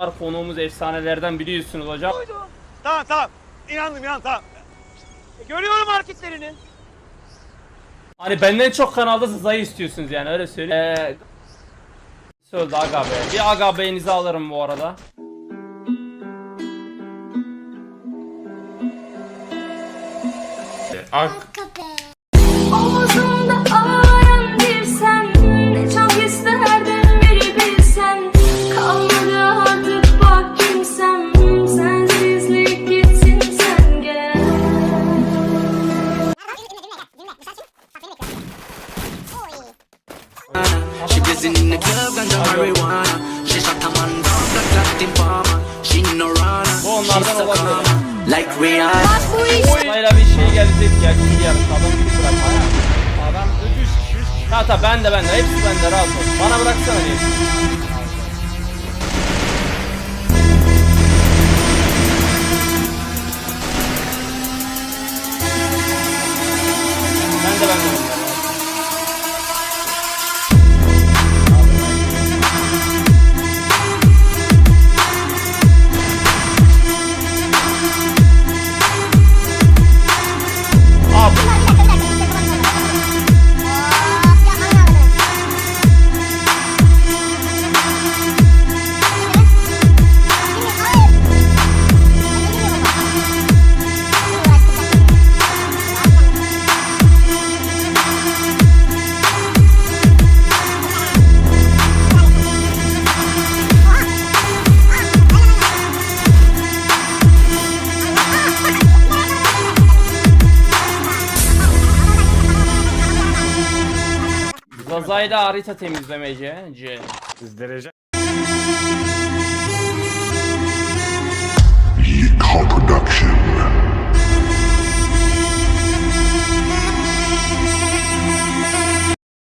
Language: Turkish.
var. Konuğumuz efsanelerden biliyorsunuz hocam. Tamam tamam. İnandım inan tamam. E, görüyorum hareketlerini. Hani benden çok kanalda Zaza'yı istiyorsunuz yani öyle söyleyeyim. Ee, Söyledi Aga Bey. Bir Aga Bey'inizi alırım bu arada. Omuzumda ağlayan She blazing in the club, ganja marijuana. She shot a man down, black Latin farmer. She no runner, Bu onlardan she's a olabilir. calmer. Like Rihanna. Bak bu iş Sırayla bir şey gelecek ya. İkinci yarış adam bir bırak. Adam 300 kişi. Ha ta ben de ben de hepsi bende rahat ol. Bana bıraksana diye. Zazayla harita temizlemece. C. Siz derece